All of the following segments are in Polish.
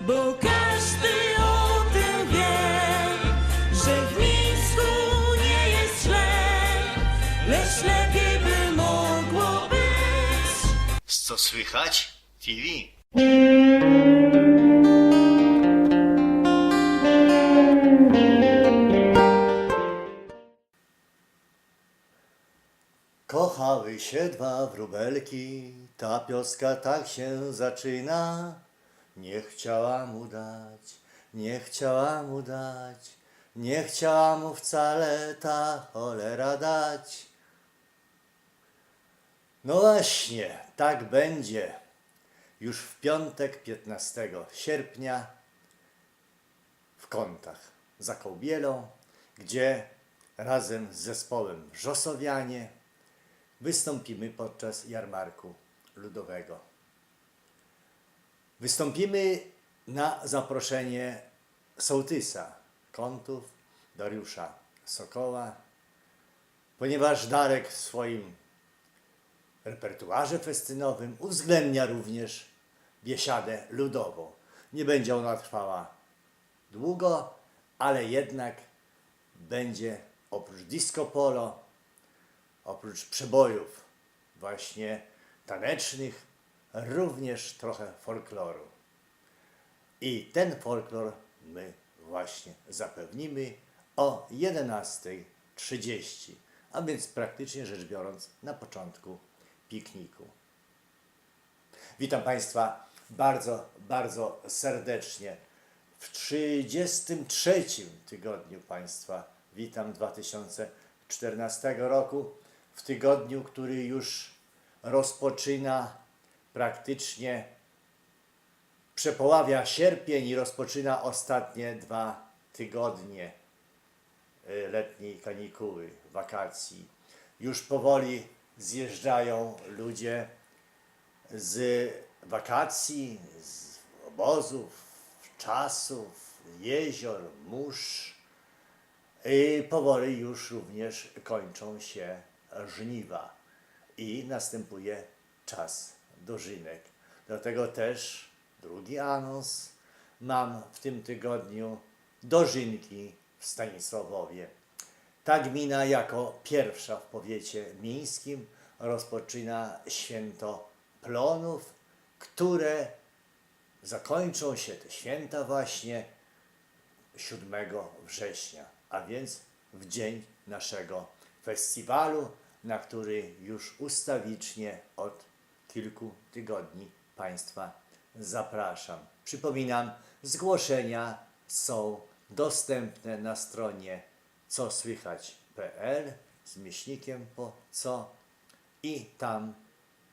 Bo każdy o tym wie, że w Mińsku nie jest źle, lecz lepiej by mogło być. Co słychać? TV. Kochały się dwa wróbelki, ta pioska tak się zaczyna. Nie chciała mu dać, nie chciała mu dać, nie chciała mu wcale ta cholera dać. No właśnie, tak będzie. Już w piątek 15 sierpnia w Kątach za Kołbielą, gdzie razem z zespołem Wrzosowianie wystąpimy podczas jarmarku ludowego. Wystąpimy na zaproszenie sołtysa Kątów, Dariusza Sokoła, ponieważ Darek w swoim repertuarze festynowym uwzględnia również biesiadę ludową. Nie będzie ona trwała długo, ale jednak będzie oprócz disco polo, oprócz przebojów właśnie tanecznych, również trochę folkloru. I ten folklor my właśnie zapewnimy o 11.30, a więc praktycznie rzecz biorąc na początku pikniku. Witam Państwa bardzo, bardzo serdecznie. W 33 tygodniu Państwa witam 2014 roku, w tygodniu, który już rozpoczyna praktycznie przepoławia sierpień i rozpoczyna ostatnie dwa tygodnie y, letniej kanikuły, wakacji. Już powoli zjeżdżają ludzie z wakacji, z obozów, czasów, jezior, mórz. I powoli już również kończą się żniwa i następuje czas dożynek. Dlatego też drugi anons mam w tym tygodniu dożynki w Stanisławowie. Ta gmina jako pierwsza w powiecie mińskim rozpoczyna święto plonów, które zakończą się te święta właśnie 7 września, a więc w dzień naszego festiwalu, na który już ustawicznie od kilku tygodni Państwa zapraszam. Przypominam, zgłoszenia są dostępne na stronie cosłychać.pl z myślnikiem po co i tam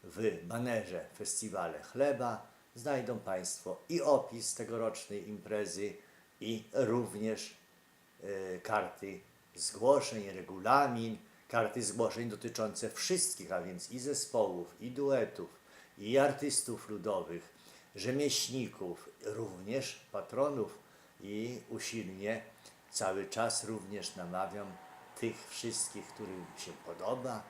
w banerze Festiwale Chleba znajdą Państwo i opis tegorocznej imprezy i również e, karty zgłoszeń, regulamin, karty zgłoszeń dotyczące wszystkich, a więc i zespołów, i duetów, i artystów ludowych, rzemieślników, również patronów i usilnie cały czas również namawiam tych wszystkich, którym się podoba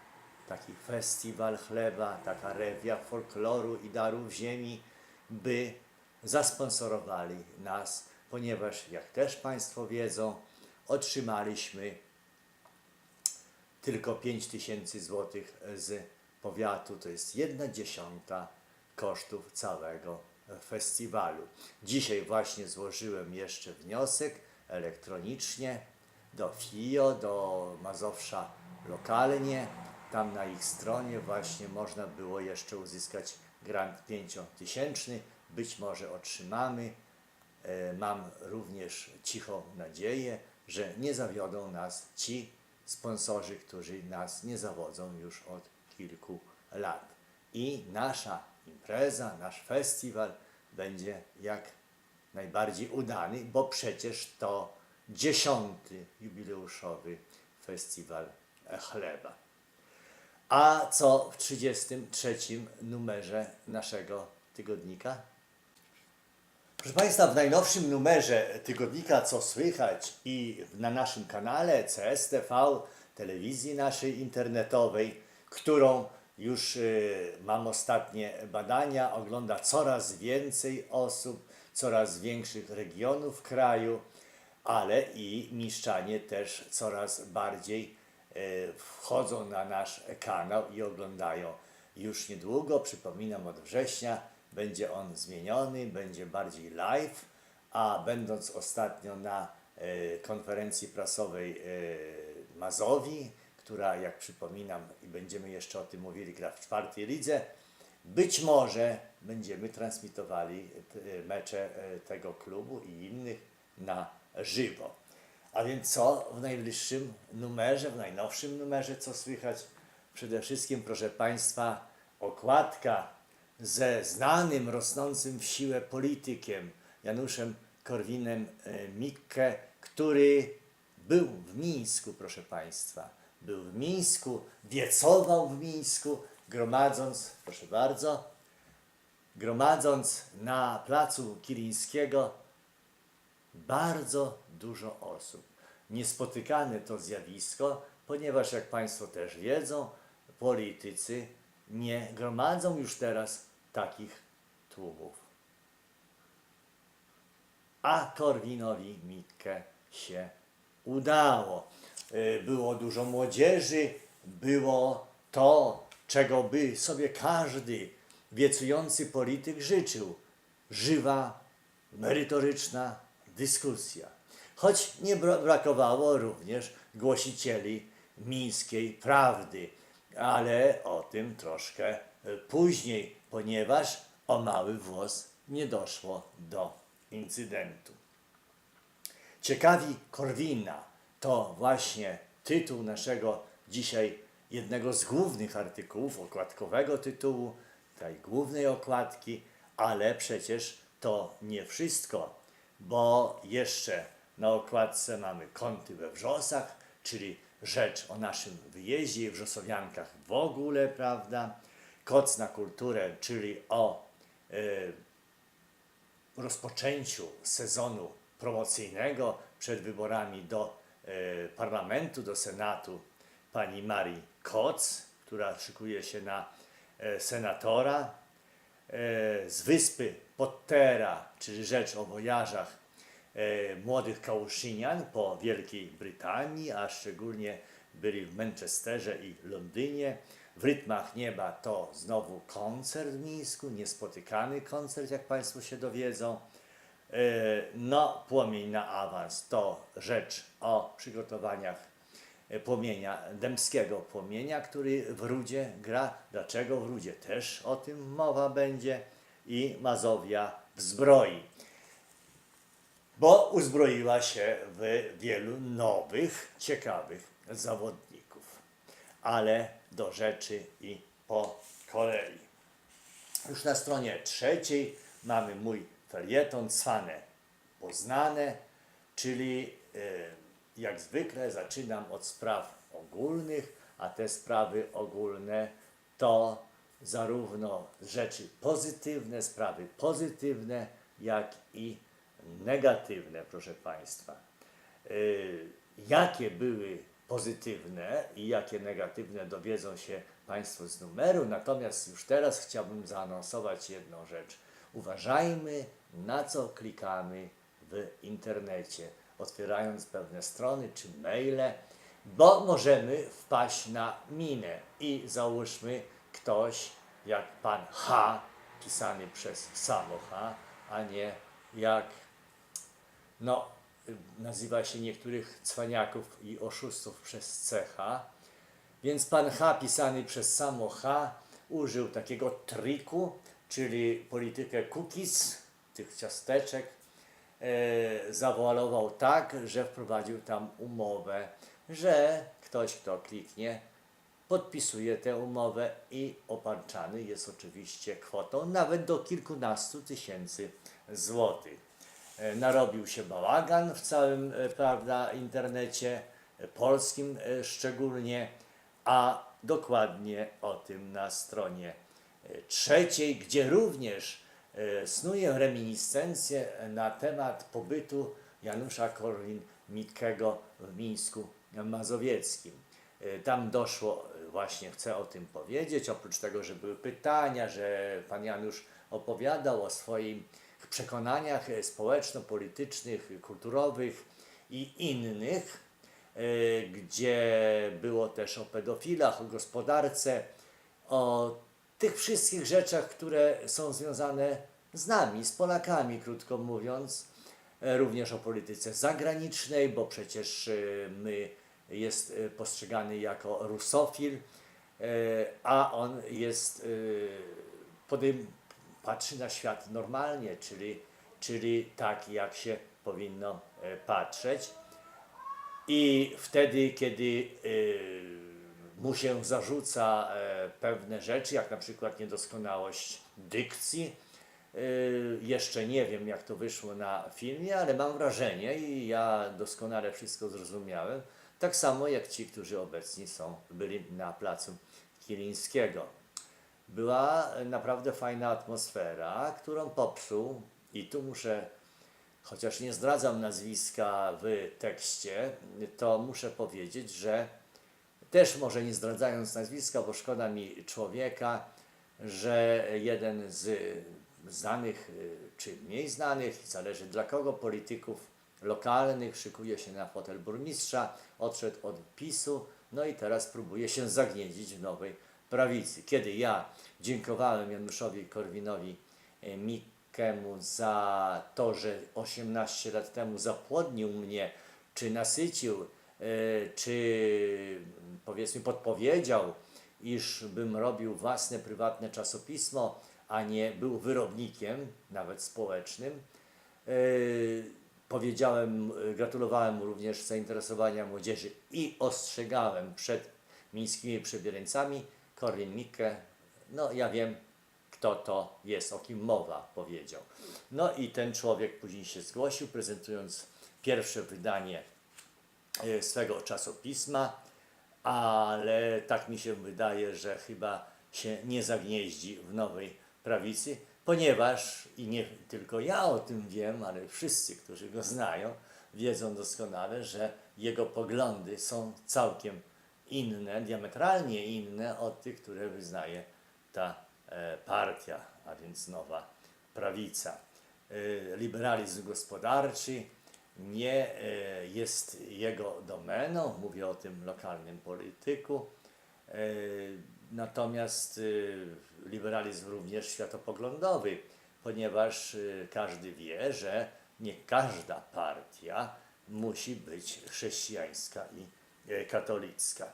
taki festiwal chleba, taka rewia folkloru i darów ziemi, by zasponsorowali nas, ponieważ jak też Państwo wiedzą, otrzymaliśmy tylko 5 tysięcy złotych z powiatu, to jest jedna dziesiąta kosztów całego festiwalu. Dzisiaj właśnie złożyłem jeszcze wniosek elektronicznie do FIO, do Mazowsza lokalnie. Tam na ich stronie właśnie można było jeszcze uzyskać grant pięciotysięczny. Być może otrzymamy. E, Mam również cichą nadzieję, że nie zawiodą nas ci sponsorzy, którzy nas nie zawodzą już od kilku lat. I nasza impreza, nasz festiwal będzie jak najbardziej udany, bo przecież to dziesiąty jubileuszowy festiwal chleba. A co w 33 numerze naszego tygodnika? Proszę Państwa, w najnowszym numerze tygodnika Co Słychać i na naszym kanale CSTV, telewizji naszej internetowej, którą już y, mam ostatnie badania, ogląda coraz więcej osób, coraz większych regionów kraju, ale i mieszczanie też coraz bardziej y, wchodzą na nasz kanał i oglądają. Już niedługo, przypominam, od września będzie on zmieniony, będzie bardziej live, a będąc ostatnio na e, konferencji prasowej e, Mazowi, która, jak przypominam, i będziemy jeszcze o tym mówili, gra w czwartej lidze, być może będziemy transmitowali t- mecze e, tego klubu i innych na żywo. A więc co w najbliższym numerze, w najnowszym numerze, co słychać? Przede wszystkim, proszę Państwa, okładka ze znanym, rosnącym w siłę politykiem Januszem Korwinem e, Mikke, który był w Mińsku, proszę Państwa. Był w Mińsku, wiecował w Mińsku, gromadząc, proszę bardzo, gromadząc na placu Kilińskiego bardzo dużo osób. Niespotykane to zjawisko, ponieważ jak Państwo też wiedzą, politycy nie gromadzą już teraz takich tłumów. A Korwinowi Mikke się udało. Y, Było dużo młodzieży, było to, czego by sobie każdy wiecujący polityk życzył. Żywa, merytoryczna dyskusja. Choć nie bra- brakowało również głosicieli mińskiej prawdy, ale o tym troszkę y, później, ponieważ o mały włos nie doszło do incydentu. Ciekawi Korwina to właśnie tytuł naszego dzisiaj jednego z głównych artykułów, okładkowego tytułu, tej głównej okładki, ale przecież to nie wszystko, bo jeszcze na okładce mamy kąty we wrzosach, czyli rzecz o naszym wyjeździe i wrzosowiankach w ogóle, prawda? Koc na kulturę, czyli o y, rozpoczęciu sezonu promocyjnego przed wyborami do e, parlamentu, do senatu pani Marii Koc, która szykuje się na e, senatora e, z wyspy Pottera, czyli rzecz o wojażach e, młodych Kałuszynian po Wielkiej Brytanii, a szczególnie byli w Manchesterze i Londynie. W rytmach nieba to znowu koncert w Mińsku, niespotykany koncert, jak Państwo się dowiedzą. E, No, płomień na awans to rzecz o przygotowaniach e, płomienia, dębskiego płomienia, który w Rudzie gra. Dlaczego w Rudzie? Też o tym mowa będzie. I Mazowia w zbroi bo uzbroiła się w wielu nowych, ciekawych zawodników. Ale do rzeczy i po kolei. Już na stronie trzeciej mamy mój felieton cwane poznane, czyli e, jak zwykle zaczynam od spraw ogólnych, a te sprawy ogólne to zarówno rzeczy pozytywne, sprawy pozytywne, jak i negatywne, proszę Państwa. Y, Jakie były pozytywne i jakie negatywne dowiedzą się Państwo z numeru, natomiast już teraz chciałbym zaanonsować jedną rzecz. Uważajmy, na co klikamy w internecie, otwierając pewne strony czy maile, bo możemy wpaść na minę i załóżmy ktoś jak pan H, pisany przez samo H, a nie jak no, nazywa się niektórych cwaniaków i oszustów przez cecha. Więc pan H, pisany przez samo H, użył takiego triku, czyli politykę cookies, tych ciasteczek, e, tak, że wprowadził tam umowę, że ktoś, kto kliknie, podpisuje tę umowę i obarczany jest oczywiście kwotą nawet do kilkunastu tysięcy złotych. E, Narobił się bałagan w całym e, prawda, internecie, e, polskim szczególnie, a dokładnie o tym na stronie trzeciej, gdzie również e, snuję reminiscencję na temat pobytu Janusza Korwin-Mikkego w Mińsku Mazowieckim. Tam doszło właśnie chcę o tym powiedzieć. Oprócz tego, że były pytania, że pan Janusz opowiadał o swoich przekonaniach e, społeczno-politycznych, kulturowych i innych, e, gdzie było też o pedofilach, o gospodarce, o tych wszystkich rzeczach, które są związane z nami, z Polakami, krótko mówiąc, E, również o polityce zagranicznej, bo przecież my jest postrzegany jako rusofil, a on jest, podejm- patrzy na świat normalnie, czyli, czyli tak, jak się powinno e, patrzeć. I wtedy, kiedy y, mu się zarzuca e, pewne rzeczy, jak na przykład niedoskonałość dykcji, jeszcze nie wiem, jak to wyszło na filmie, ale mam wrażenie i ja doskonale wszystko zrozumiałem, tak samo jak ci, którzy obecni są, byli na placu Kilińskiego. Była naprawdę fajna atmosfera, którą popsuł. I tu muszę chociaż nie zdradzam nazwiska w tekście, to muszę powiedzieć, że też może nie zdradzając nazwiska, bo szkoda mi człowieka, że jeden z znanych y, czy mniej znanych, zależy dla kogo, polityków lokalnych szykuje się na fotel burmistrza, odszedł od PiSu, no i teraz próbuje się zagnieździć w nowej prawicy. Kiedy ja dziękowałem Januszowi Korwinowi e, Mikkemu za to, że 18 lat temu zapłodnił mnie, czy nasycił, e, czy powiedzmy podpowiedział, iż bym robił własne prywatne czasopismo, a nie był wyrobnikiem, nawet społecznym. E, Powiedziałem, gratulowałem mu również zainteresowania młodzieży i ostrzegałem przed miejskimi przebierańcami. Korwin Mikke, no ja wiem, kto to jest, o kim mowa, powiedział. No i ten człowiek później się zgłosił, prezentując pierwsze wydanie e, swego czasopisma, ale tak mi się wydaje, że chyba się nie zagnieździ w nowej prawicy, ponieważ i nie tylko ja o tym wiem, ale wszyscy, którzy go znają, wiedzą doskonale, że jego poglądy są całkiem inne, diametralnie inne od tych, które wyznaje ta e, partia, a więc nowa prawica. E, liberalizm gospodarczy nie e, jest jego domeną, mówię o tym lokalnym polityku. Natomiast liberalizm również światopoglądowy, ponieważ każdy wie, że nie każda partia musi być chrześcijańska i katolicka.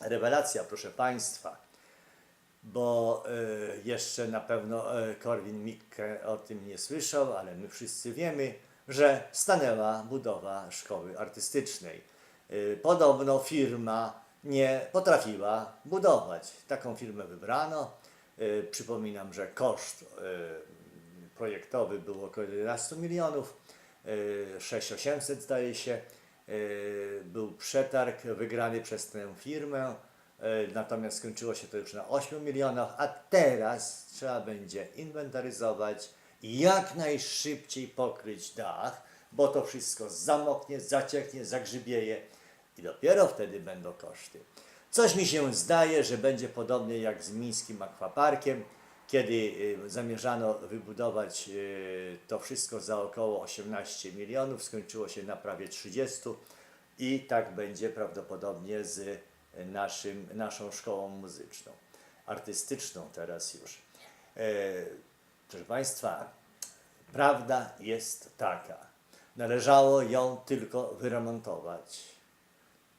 Rewelacja, proszę Państwa, bo e, jeszcze na pewno e, Korwin Mikke o tym nie słyszał, ale my wszyscy wiemy, że stanęła budowa szkoły artystycznej. E, podobno firma nie potrafiła budować. Taką firmę wybrano. E, przypominam, że koszt e, projektowy był około 11 milionów, e, 6800 zdaje się. E, Był przetarg wygrany przez tę firmę, e, natomiast skończyło się to już na 8 milionach, a teraz trzeba będzie inwentaryzować i jak najszybciej pokryć dach, bo to wszystko zamoknie, zacieknie, zagrzybieje i dopiero wtedy będą koszty. Coś mi się zdaje, że będzie podobnie jak z mińskim akwaparkiem, kiedy y, zamierzano wybudować y, to wszystko za około 18 milionów, skończyło się na prawie 30 i tak będzie prawdopodobnie z naszym, naszą szkołą muzyczną, artystyczną teraz już. Proszę Państwa, prawda jest taka. Należało ją tylko wyremontować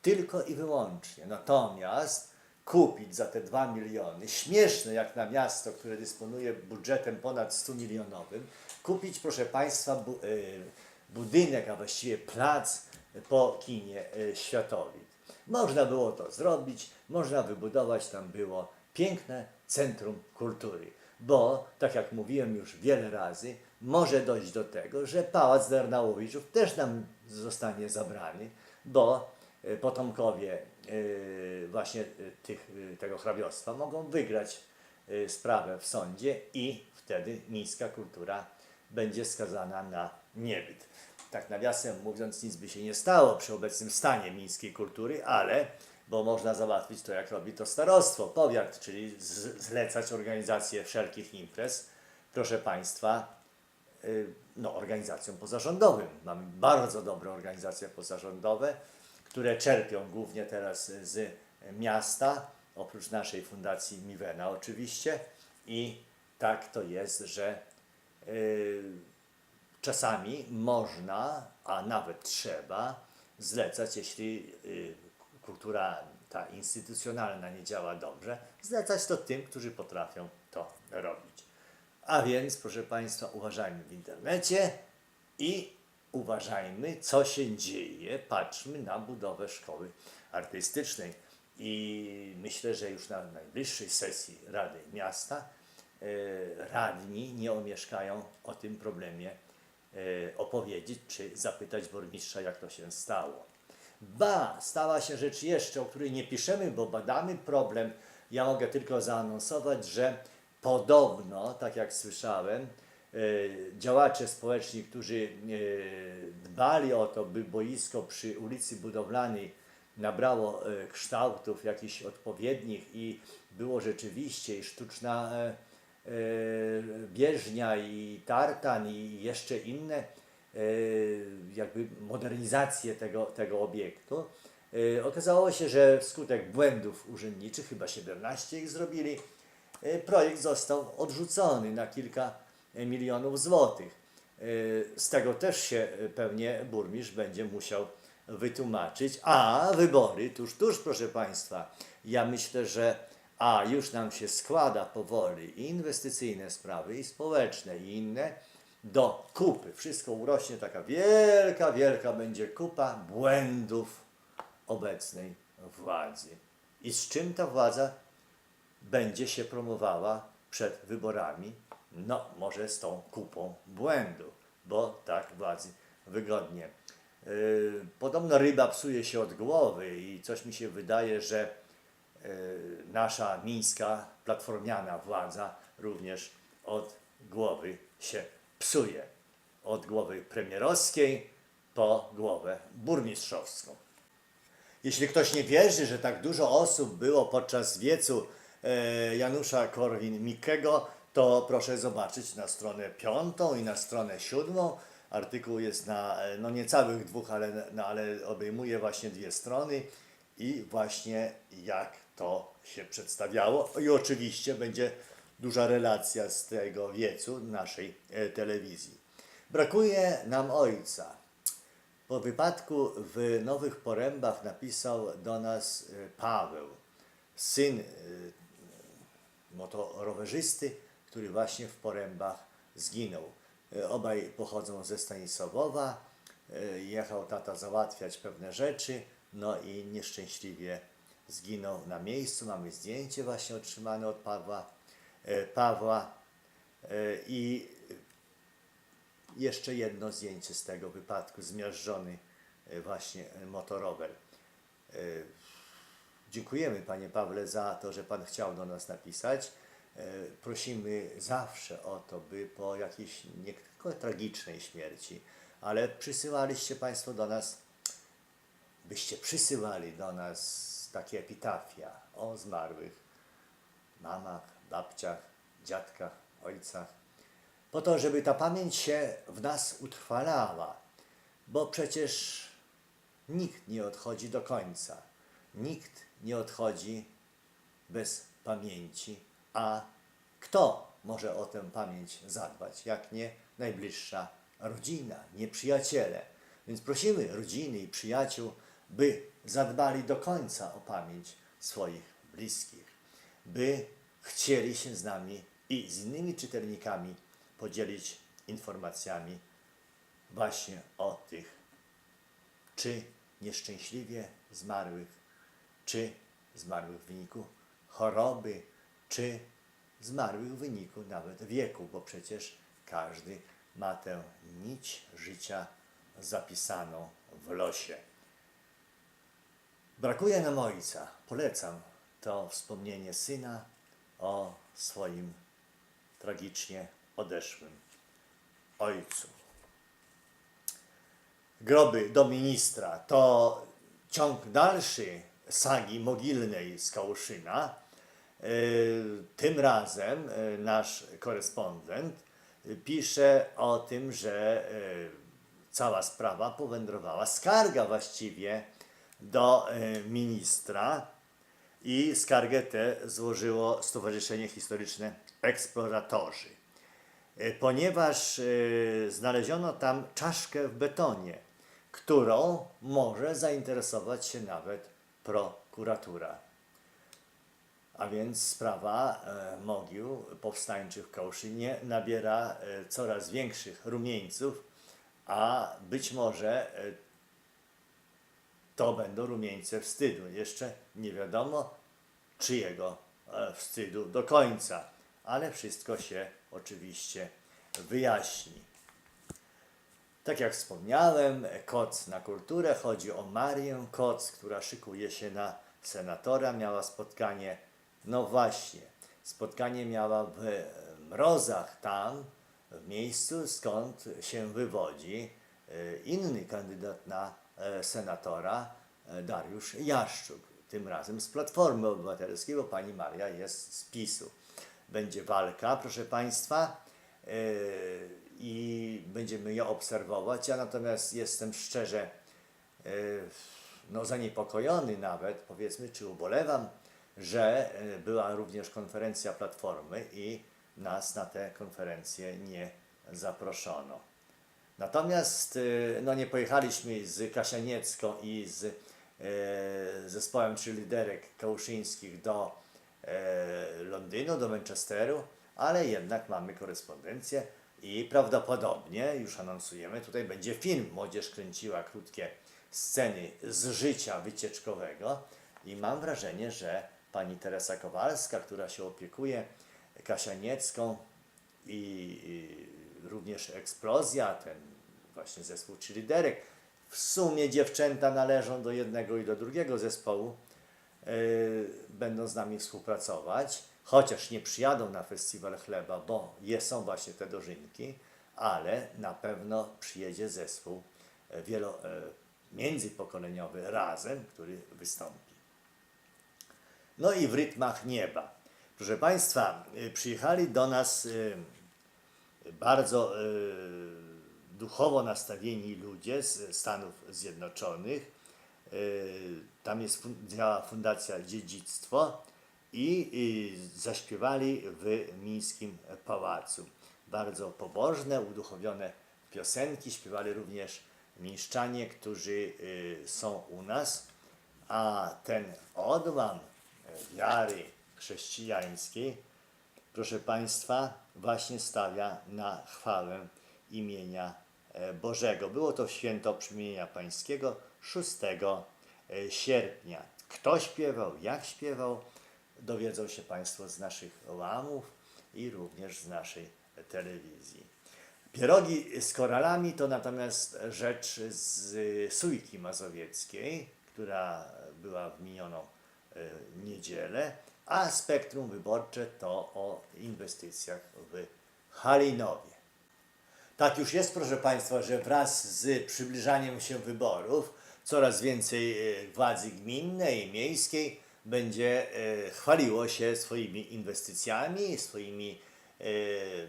tylko i wyłącznie. Natomiast kupić za te 2 miliony, śmieszne jak na miasto, które dysponuje budżetem ponad 100 milionowym, kupić, proszę Państwa, bu, y, budynek, a właściwie plac po kinie y, światowym. Można było to zrobić, można wybudować tam było piękne centrum kultury, bo, tak jak mówiłem już wiele razy, może dojść do tego, że Pałac Darnałowiczów też nam zostanie zabrany, bo y, potomkowie właśnie y, tych, y, tego hrabiostwa mogą wygrać y, sprawę w sądzie i wtedy miejska kultura będzie skazana na niebyt. Tak nawiasem mówiąc, nic by się nie stało przy obecnym stanie miejskiej kultury, ale bo można załatwić to, jak robi to starostwo, powiat, czyli zlecać organizację wszelkich imprez. Proszę Państwa, y, no, organizacjom pozarządowym. Mamy bardzo dobre organizacje pozarządowe, które czerpią głównie teraz z miasta, oprócz naszej fundacji Miwena oczywiście. I tak to jest, że y, czasami można, a nawet trzeba zlecać, jeśli y, kultura ta instytucjonalna nie działa dobrze, zlecać to tym, którzy potrafią to robić. A więc, proszę Państwa, uważajmy w internecie i uważajmy, co się dzieje. Patrzmy na budowę szkoły artystycznej. I myślę, że już na najbliższej sesji Rady Miasta e, radni nie omieszkają o tym problemie e, opowiedzieć, czy zapytać burmistrza, jak to się stało. Ba, stała się rzecz jeszcze, o której nie piszemy, bo badamy problem. Ja mogę tylko zaanonsować, że podobno, tak jak słyszałem, działacze społeczni, którzy e, dbali o to, by boisko przy ulicy Budowlanej nabrało e, kształtów jakichś odpowiednich i było rzeczywiście i sztuczna e, e, bieżnia i tartan i jeszcze inne e, jakby modernizację tego, tego obiektu. E, Okazało się, że wskutek błędów urzędniczych, chyba 17 ich zrobili, e, projekt został odrzucony na kilka e, milionów złotych. E, Z tego też się e, pewnie burmistrz będzie musiał wytłumaczyć. A wybory tuż, tuż, proszę Państwa. Ja myślę, że a już nam się składa powoli i inwestycyjne sprawy, i społeczne, i inne do kupy. Wszystko urośnie, taka wielka, wielka będzie kupa błędów obecnej władzy. I z czym ta władza będzie się promowała przed wyborami? No, może z tą kupą błędów, bo tak władzy wygodnie. Yy, podobno ryba psuje się od głowy i coś mi się wydaje, że yy, nasza mińska, platformiana władza również od głowy się psuje. Od głowy premierowskiej po głowę burmistrzowską. Jeśli ktoś nie wierzy, że tak dużo osób było podczas wiecu e, Janusza Korwin-Mikkego, to proszę zobaczyć na stronę piątą i na stronę siódmą. Artykuł jest na e, no niecałych dwóch, ale, no, ale obejmuje właśnie dwie strony i właśnie jak to się przedstawiało. I oczywiście będzie duża relacja z tego wiecu naszej e, telewizji. Brakuje nam ojca. Po wypadku w Nowych Porębach napisał do nas e, Paweł, syn motorowerzysty, który właśnie w Porębach zginął. E, Obaj pochodzą ze Stanisławowa. E, Jechał tata załatwiać pewne rzeczy, no i nieszczęśliwie zginął na miejscu. Mamy zdjęcie właśnie otrzymane od Pawła. e, Pawła. I jeszcze jedno zdjęcie z tego wypadku, zmiażdżony właśnie motorower. Dziękujemy Panie Pawle za to, że Pan chciał do nas napisać. E, Prosimy zawsze o to, by po jakiejś nie tylko tragicznej śmierci, ale przysyłaliście Państwo do nas, byście przysyłali do nas takie epitafia o zmarłych mamach, babciach, dziadkach, ojcach, po to, żeby ta pamięć się w nas utrwalała, bo przecież nikt nie odchodzi do końca, nikt nie odchodzi bez pamięci, a kto może o tę pamięć zadbać, jak nie najbliższa rodzina, nie przyjaciele. Więc prosimy rodziny i przyjaciół, by zadbali do końca o pamięć swoich bliskich, by chcieli się z nami i z innymi czytelnikami podzielić informacjami właśnie o tych, czy nieszczęśliwie zmarłych, czy zmarłych w wyniku choroby, czy zmarłych w wyniku nawet wieku, bo przecież każdy ma tę nić życia zapisaną w losie. Brakuje nam ojca. Polecam to wspomnienie syna o swoim tragicznie odeszłym ojcu. Groby do ministra to ciąg dalszy sagi mogilnej z Kałuszyna. E, Tym razem e, nasz korespondent e, pisze o tym, że cała sprawa powędrowała, skarga właściwie do ministra i skargę tę złożyło Stowarzyszenie Historyczne Eksploratorzy. Ponieważ znaleziono tam czaszkę w betonie, którą może zainteresować się nawet prokuratura. A więc sprawa e, mogił powstańczych w Kałuszynie nabiera e, coraz większych rumieńców, a być może e, to będą rumieńce wstydu. Jeszcze nie wiadomo czyjego wstydu do końca, ale wszystko się oczywiście wyjaśni. Tak jak wspomniałem, Koc na kulturę. Chodzi o Marię Koc, która szykuje się na senatora. Miała spotkanie, no właśnie, spotkanie miała w Mrozach, tam, w miejscu, skąd się wywodzi e, inny kandydat na e, senatora, e, Dariusz Jaszczuk. Tym razem z Platformy Obywatelskiej, bo pani Maria jest z PiSu. Będzie walka, proszę Państwa e, i będziemy ją obserwować. Ja natomiast jestem szczerze e, no, zaniepokojony nawet, powiedzmy, czy ubolewam, że e, była również konferencja Platformy i nas na tę konferencję nie zaproszono. Natomiast e, no, nie pojechaliśmy z Kasianiecką i z e, zespołem czy liderek kałuszyńskich do e, Londynu, do Manchesteru, ale jednak mamy korespondencję i prawdopodobnie, już anonsujemy, tutaj będzie film. Młodzież kręciła krótkie sceny z życia wycieczkowego i mam wrażenie, że pani Teresa Kowalska, która się opiekuje Kasianiecką i, również Eksplozja, ten właśnie zespół czy liderek, w sumie dziewczęta należą do jednego i do drugiego zespołu, yy, będą z nami współpracować, chociaż nie przyjadą na festiwal chleba, bo są właśnie te dożynki, ale na pewno przyjedzie zespół wielo, międzypokoleniowy razem, który wystąpi. No i w rytmach nieba. Proszę Państwa, y, przyjechali do nas y, bardzo y, duchowo nastawieni ludzie z Stanów Zjednoczonych. Tam jest działa Fundacja Dziedzictwo i zaśpiewali w Mińskim Pałacu. Bardzo pobożne, uduchowione piosenki śpiewali również mieszczanie, którzy są u nas, a ten odłam wiary chrześcijańskiej, proszę Państwa, właśnie stawia na chwałę imienia e, Bożego. Było to święto przemienia pańskiego 6 e, sierpnia. Kto śpiewał, jak śpiewał, dowiedzą się Państwo z naszych łamów i również z naszej telewizji. Pierogi z koralami to natomiast rzecz z Sójki Mazowieckiej, która była w minioną niedzielę, a spektrum wyborcze to o inwestycjach w Halinowie. Tak już jest, proszę Państwa, że wraz z przybliżaniem się wyborów coraz więcej e, władzy gminnej i miejskiej będzie e, chwaliło się swoimi inwestycjami, swoimi e,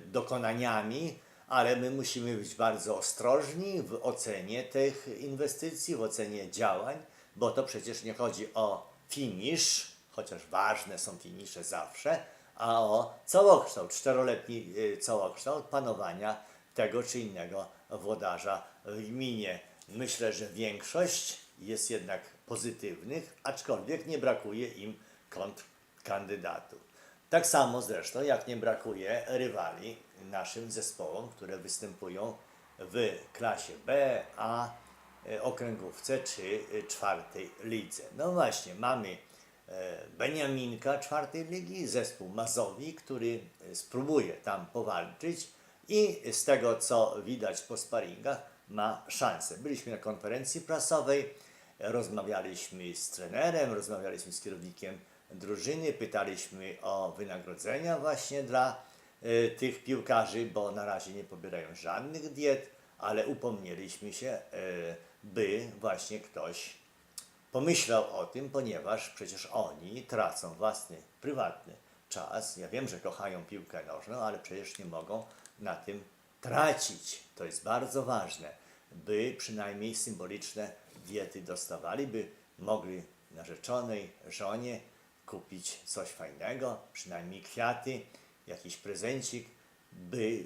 dokonaniami, ale my musimy być bardzo ostrożni w ocenie tych inwestycji, w ocenie działań, bo to przecież nie chodzi o finisz, chociaż ważne są finisze zawsze, a o całokształt, czteroletni y, całokształt panowania tego czy innego włodarza w gminie. Myślę, że większość jest jednak pozytywnych, aczkolwiek nie brakuje im kontrkandydatów. Tak samo zresztą jak nie brakuje rywali naszym zespołom, które występują w klasie B, A, okręgówce czy e, czwartej lidze. No właśnie, mamy e, Beniaminka czwartej ligi, zespół Mazowi, który e, spróbuje tam powalczyć i z tego co widać po sparingach ma szansę. Byliśmy na konferencji prasowej, rozmawialiśmy z trenerem, rozmawialiśmy z kierownikiem drużyny, pytaliśmy o wynagrodzenia właśnie dla e, tych piłkarzy, bo na razie nie pobierają żadnych diet, ale upomnieliśmy się, e, by właśnie ktoś pomyślał o tym, ponieważ przecież oni tracą własny, prywatny czas. Ja wiem, że kochają piłkę nożną, ale przecież nie mogą na tym tracić. To jest bardzo ważne, by przynajmniej symboliczne diety dostawali, by mogli narzeczonej żonie kupić coś fajnego, przynajmniej kwiaty, jakiś prezencik, by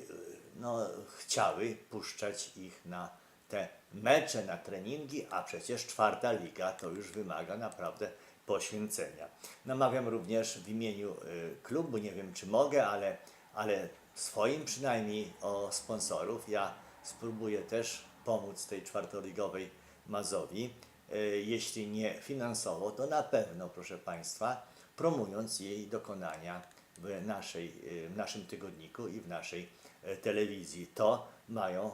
no, chciały puszczać ich na te mecze, na treningi, a przecież czwarta liga to już wymaga naprawdę poświęcenia. Namawiam również w imieniu y, klubu, nie wiem czy mogę, ale, ale swoim przynajmniej o sponsorów. Ja spróbuję też pomóc tej czwartoligowej Mazowi. Y, Jeśli nie finansowo, to na pewno, proszę Państwa, promując jej dokonania w, naszej, y, w naszym tygodniku i w naszej telewizji. To mają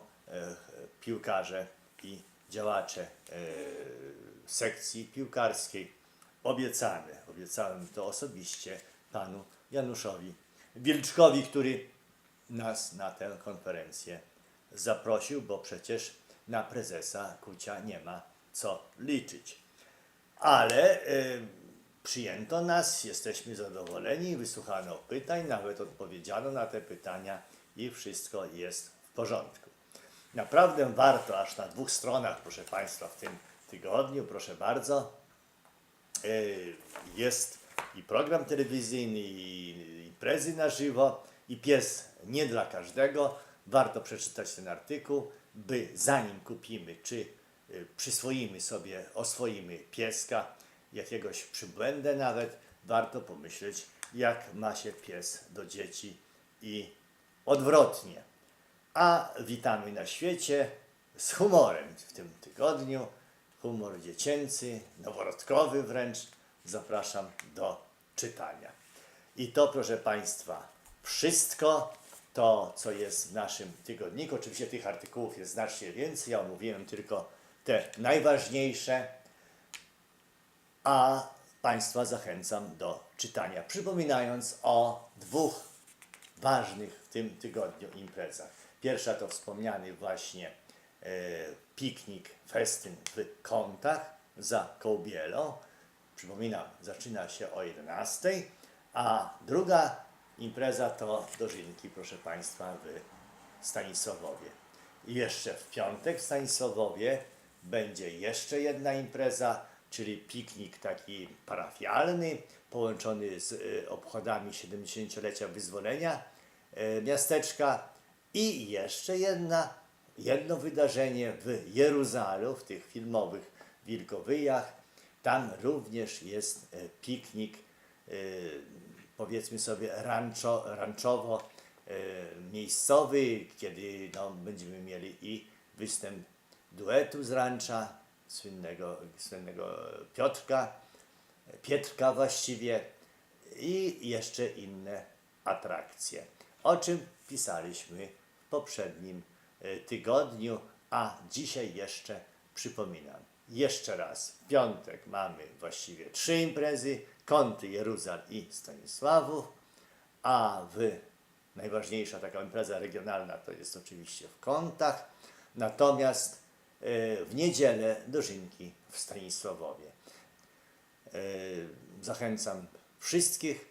piłkarze i działacze e, sekcji piłkarskiej obiecane. Obiecałem to osobiście panu Januszowi Wilczkowi, który nas na tę konferencję zaprosił, bo przecież na prezesa Kucia nie ma co liczyć. Ale y, przyjęto nas, jesteśmy zadowoleni, wysłuchano pytań, nawet odpowiedziano na te pytania i wszystko jest w porządku. Naprawdę warto, aż na dwóch stronach, proszę Państwa, w tym tygodniu, proszę bardzo, y, jest i program telewizyjny, i imprezy na żywo, i pies nie dla każdego. Warto przeczytać ten artykuł, by zanim kupimy, czy y, przyswoimy sobie, oswoimy pieska, jakiegoś przybłędę nawet, warto pomyśleć, jak ma się pies do dzieci i odwrotnie. A witamy na świecie z humorem w tym tygodniu. Humor dziecięcy, noworodkowy wręcz. Zapraszam do czytania. I to, proszę Państwa, wszystko to, co jest w naszym tygodniku. Oczywiście tych artykułów jest znacznie więcej. Ja omówiłem tylko te najważniejsze, a Państwa zachęcam do czytania. Przypominając o dwóch ważnych w tym tygodniu imprezach. Pierwsza to wspomniany właśnie e, piknik, festyn w Kątach za Kołbielą. Przypominam, zaczyna się o 11, a druga impreza to dożynki, proszę Państwa, w Stanisławowie. I jeszcze w piątek w Stanisławowie będzie jeszcze jedna impreza, czyli piknik taki parafialny, połączony z y, obchodami 70-lecia wyzwolenia y, miasteczka i jeszcze jedna, jedno wydarzenie w Jeruzalu, w tych filmowych wilkowyjach. Tam również jest y, piknik, y, powiedzmy sobie, rancho, ranchowo y, miejscowy, kiedy no, będziemy mieli i występ duetu z rancha, słynnego, słynnego Piotrka, Pietrka właściwie i jeszcze inne atrakcje. O czym pisaliśmy poprzednim e, tygodniu, a dzisiaj jeszcze przypominam. Jeszcze raz, w piątek mamy właściwie trzy imprezy, Kąty, Jeruzal i Stanisławów, a w najważniejsza taka impreza regionalna to jest oczywiście w Kątach, natomiast e, w niedzielę dożynki w Stanisławowie. E, Zachęcam wszystkich,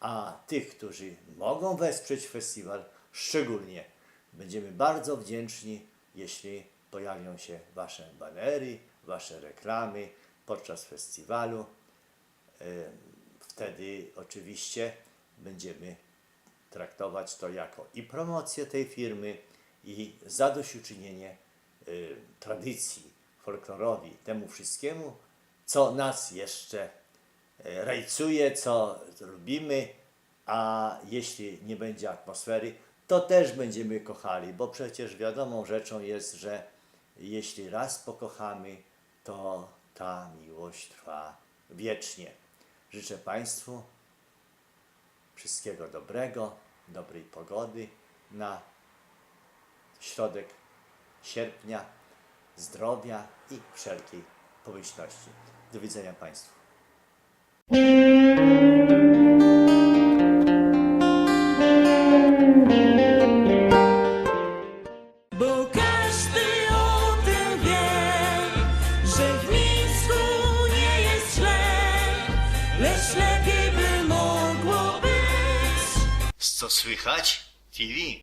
a tych, którzy mogą wesprzeć festiwal, szczególnie będziemy bardzo wdzięczni, jeśli pojawią się Wasze banery, Wasze reklamy podczas festiwalu. E, Wtedy oczywiście będziemy traktować to jako i promocję tej firmy, i zadośćuczynienie y, tradycji, folklorowi, temu wszystkiemu, co nas jeszcze y, rajcuje, co lubimy, a jeśli nie będzie atmosfery, to też będziemy kochali, bo przecież wiadomą rzeczą jest, że jeśli raz pokochamy, to ta miłość trwa wiecznie. Życzę Państwu wszystkiego dobrego, dobrej pogody na środek sierpnia, zdrowia i wszelkiej pomyślności. Do widzenia Państwu. Słychać TV.